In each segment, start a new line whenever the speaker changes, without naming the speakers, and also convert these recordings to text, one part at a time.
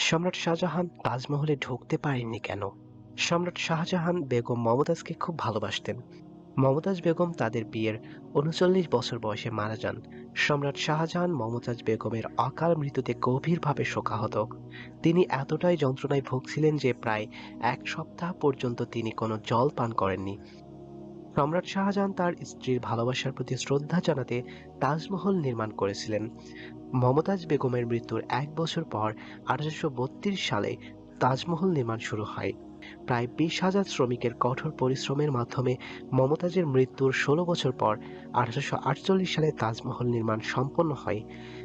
সম্রাট শাহজাহান তাজমহলে ঢুকতে পারেননি কেন? সম্রাট শাহজাহান বেগম মমতাজকে খুব ভালোবাসতেন। মমতাজ বেগম তাদের বিয়ের উনচল্লিশ বছর বয়সে মারা যান। সম্রাট শাহজাহান মমতাজ বেগমের অকাল মৃত্যুতে গভীরভাবে শোকাহত। তিনি এতটাই যন্ত্রণায় ভুগছিলেন যে প্রায় এক সপ্তাহ পর্যন্ত তিনি কোনো জল পান করেননি। সম্রাট শাহজাহান তার স্ত্রীর ভালোবাসার প্রতি শ্রদ্ধা জানাতে তাজমহল নির্মাণ করেছিলেন। মমতাজ বেগমের মৃত্যুর এক বছর পর আঠারোশো বত্রিশ সালে তাজমহল নির্মাণ শুরু হয়। প্রায় বিশ হাজার শ্রমিকের কঠোর পরিশ্রমের মাধ্যমে মমতাজের মৃত্যুর ষোলো বছর পর আঠারোশো আটচল্লিশ সালে তাজমহল নির্মাণ সম্পন্ন হয়।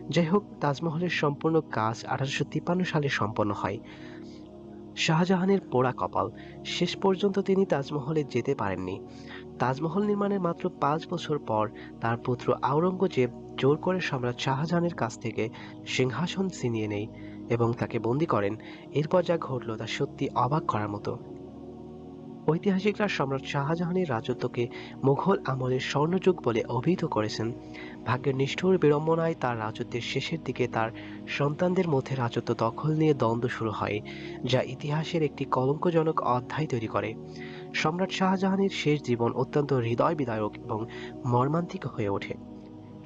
যাই হোক, তাজমহলের সম্পূর্ণ কাজ আঠারোশো তিপ্পান্ন সালে সম্পন্ন হয়। শাহজাহানের পোড়া কপাল। শেষ পর্যন্ত তিনি তাজমহলে যেতে পারেননি। তাজমহল নির্মাণের মাত্র পাঁচ বছর পর তার পুত্র আওরঙ্গজেব জোর করে সম্রাট শাহজাহানের কাছ থেকে সিংহাসন ছিনিয়ে নেয় এবং তাকে বন্দি করেন। এরপর যা ঘটল তা সত্যি অবাক করার মতো। ঐতিহাসিকরা সম্রাট শাহজাহানের রাজত্বকে মুঘল আমলের স্বর্ণযুগ বলে অভিহিত করেছেন। ভাগ্যের নিষ্ঠুর বিড়ম্বনায় তার রাজত্বের শেষের দিকে তার সন্তানদের মধ্যে রাজত্ব দখল নিয়ে দ্বন্দ্ব শুরু হয়, যা ইতিহাসের একটি কলঙ্কজনক অধ্যায় তৈরি করে। সম্রাট শাহজাহানের শেষ জীবন অত্যন্ত হৃদয় বিদায়ক এবং মর্মান্তিক হয়ে ওঠে।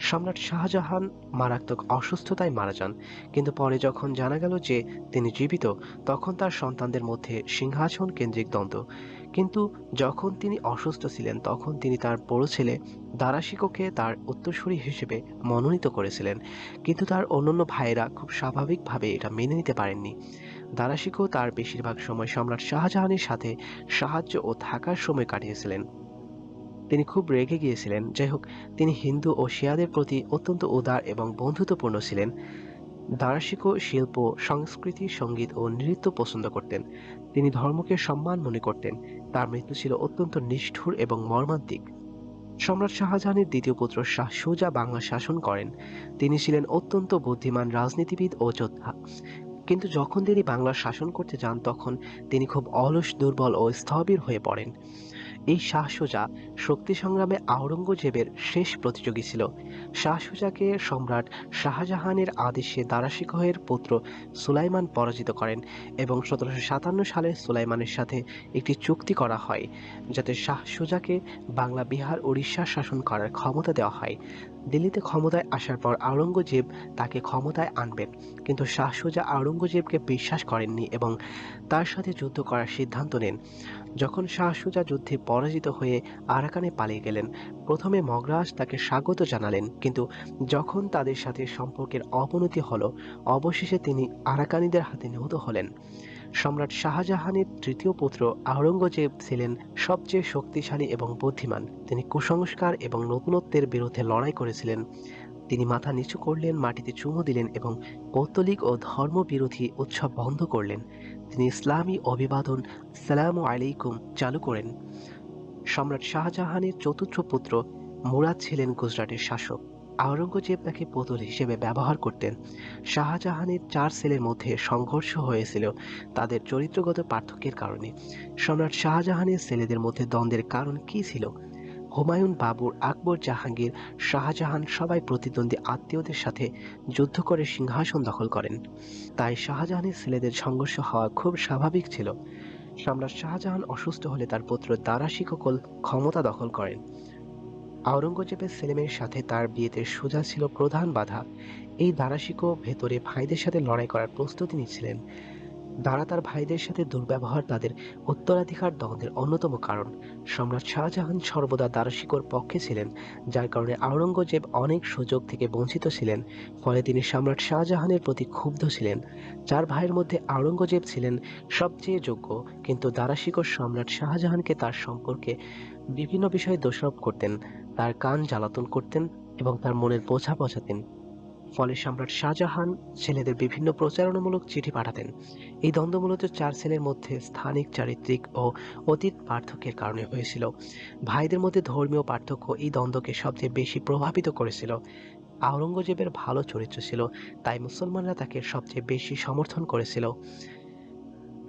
সম্রাট শাহজাহান মারাত্মক অসুস্থতায় মারা যান। কিন্তু পরে যখন জানা গেল যে তিনি জীবিত, তখন তার সন্তানদের মধ্যে সিংহাসন কেন্দ্রিক দ্বন্দ্ব। কিন্তু যখন তিনি অসুস্থ ছিলেন, তখন তিনি তার বড় ছেলে দারাশিকোকে তার উত্তরসূরি হিসেবে মনোনীত করেছিলেন। কিন্তু তার অন্যান্য ভাইয়েরা খুব স্বাভাবিকভাবে এটা মেনে নিতে পারেননি। দারাশিকো তার বেশিরভাগ সময় সম্রাট শাহজাহানের সাথে সাহায্য ও থাকার সময় কাটিয়েছিলেন। তিনি খুব রেগে গিয়েছিলেন। যাই হোক তিনি হিন্দু ও শিয়াদের প্রতি অত্যন্ত উদার এবং বন্ধুত্বপূর্ণ ছিলেন। দারাশিকো শিল্প, সংস্কৃতি, সংগীত ও নৃত্য পছন্দ করতেন। তিনি ধর্মকে সম্মান মনে করতেন। তার মৃত্যু ছিল অত্যন্ত নিষ্ঠুর এবং মর্মান্তিক। সম্রাট শাহজাহানের দ্বিতীয় পুত্র শাহ সুজা বাংলা শাসন করেন। তিনি ছিলেন অত্যন্ত বুদ্ধিমান রাজনীতিবিদ ও যোদ্ধা। কিন্তু যখন তিনি বাংলা শাসন করতে যান, তখন তিনি খুব অলস, দুর্বল ও স্থবির হয়ে পড়েন। এই শাহ সুজা শক্তি সংগ্রামে আওরঙ্গজেবের শেষ প্রতিযোগী ছিল। শাহ সুজাকে সম্রাট শাহজাহানের আদেশে দারাশিকহের পুত্র সুলাইমান পরাজিত করেন এবং সতেরোশো সাতান্ন সালে সুলাইমানের সাথে একটি চুক্তি করা হয়, যাতে শাহ সুজাকে বাংলা, বিহার উড়িষ্যা শাসন করার ক্ষমতা দেওয়া হয়। দিল্লিতে ক্ষমতায় আসার পর আওরঙ্গজেব তাকে ক্ষমতায় আনবেন কিন্তু শাহ সুজা আওরঙ্গজেবকে বিশ্বাস করেননি এবং তার সাথে যুদ্ধ করার সিদ্ধান্ত নেন। যখন শাহ সুজা যুদ্ধে পরাজিত হয়ে আরাকানে পালিয়ে গেলেন, প্রথমে মগরাজ তাকে স্বাগত জানালেন, কিন্তু যখন তাদের সাথে সম্পর্কের অবনতি হলো, অবশেষে তিনি আরাকানিদের হাতে নিহত হলেন। সম্রাট শাহজাহানের তৃতীয় পুত্র আওরঙ্গজেব ছিলেন সবচেয়ে শক্তিশালী এবং বুদ্ধিমান। তিনি কুসংস্কার এবং নতুনত্বের বিরুদ্ধে লড়াই করেছিলেন। তিনি মাথা নিচু করলেন, মাটিতে চুমু দিলেন এবং পৌত্তলিক ও ধর্মবিরোধী উৎসব বন্ধ করলেন। তিনি ইসলামী অভিবাদন, সালামু আলাইকুম, চালু করেন। সম্রাট শাহজাহানের চতুর্থ পুত্র মুরাদ ছিলেন গুজরাটের শাসক। আওরঙ্গজেব তাকে পুতুল হিসেবে ব্যবহার করতেন। শাহজাহানের চার ছেলের মধ্যে সংঘর্ষ হয়েছিল তাদের চরিত্রগত পার্থক্যের কারণে। সম্রাট শাহজাহানের ছেলেদের মধ্যে দ্বন্দ্বের কারণ কি ছিল? হুমায়ুন বাবুর আকবর জাহাঙ্গীর শাহজাহান সবাই প্রতিদ্বন্দ্বী আত্মীয়দের সাথে যুদ্ধ করে সিংহাসন দখল করেন। তাই শাহজাহানের ছেলেদের সংঘর্ষ হওয়া খুব স্বাভাবিক ছিল। সম্রাট শাহজাহান অসুস্থ হলে তার পুত্র দারাশিককল ক্ষমতা দখল করেন। আওরঙ্গজেবের ছেলেমেয়ের সাথে তার বিয়েতে সুজা ছিল প্রধান বাধা। এই দারাশিকো ভেতরে ভাইদের সাথে লড়াই করার প্রস্তুতি নিচ্ছিলেন। দারা তার ভাইদের সাথে দুর্ব্যবহার তাদের উত্তরাধিকার দ্বন্দ্বের অন্যতম কারণ। সম্রাট শাহজাহান সর্বদা দারাশিকোর পক্ষে ছিলেন, যার কারণে আওরঙ্গজেব অনেক সুযোগ থেকে বঞ্চিত ছিলেন, ফলে তিনি সম্রাট শাহজাহানের প্রতি ক্ষুব্ধ ছিলেন। চার ভাইয়ের মধ্যে আওরঙ্গজেব ছিলেন সবচেয়ে যোগ্য, কিন্তু দারাশিকোর সম্রাট শাহজাহানকে তার সম্পর্কে বিভিন্ন বিষয়ে দোষারোপ করতেন। তার কান জ্বালাতন করতেন এবং তার মনের বোঝা পচাতেন ফলে সম্রাট শাহজাহান ছেলেদের বিভিন্ন প্রচারণামূলক চিঠি পাঠাতেন। এই দ্বন্দ্ব মূলত চার ছেলের মধ্যে স্থানিক, চারিত্রিক ও অতীত পার্থক্যের কারণে হয়েছিল। ভাইদের মধ্যে ধর্মীয় পার্থক্য এই দ্বন্দ্বকে সবচেয়ে বেশি প্রভাবিত করেছিল। আওরঙ্গজেবের ভালো চরিত্র ছিল, তাই মুসলমানরা তাকে সবচেয়ে বেশি সমর্থন করেছিল।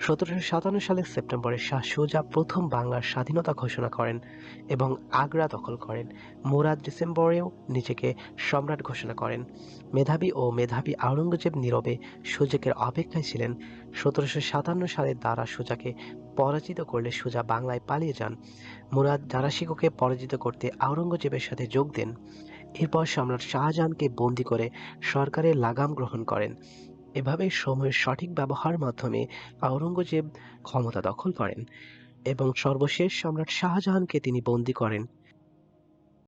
সতেরোশো সাতান্ন সালের সেপ্টেম্বরে শাহ সুজা প্রথম বাংলার স্বাধীনতা ঘোষণা করেন এবং আগ্রা দখল করেন। মুরাদ ডিসেম্বরেও নিজেকে সম্রাট ঘোষণা করেন। মেধাবী ও মেধাবী আওরঙ্গজেব নীরবে সুজাকের অপেক্ষায় ছিলেন। সতেরোশো সাতান্ন সালে দ্বারা সুজাকে পরাজিত করলে সুজা বাংলায় পালিয়ে যান। মুরাদ দারাশিকোকে পরাজিত করতে আওরঙ্গজেবের সাথে যোগ দেন। এরপর সম্রাট শাহজাহানকে বন্দী করে সরকারের লাগাম গ্রহণ করেন। এভাবে সময়ের সঠিক ব্যবহার মাধ্যমে আওরঙ্গজেব ক্ষমতা দখল করেন এবং সর্বশেষ সম্রাট শাহজাহানকে তিনি বন্দী করেন।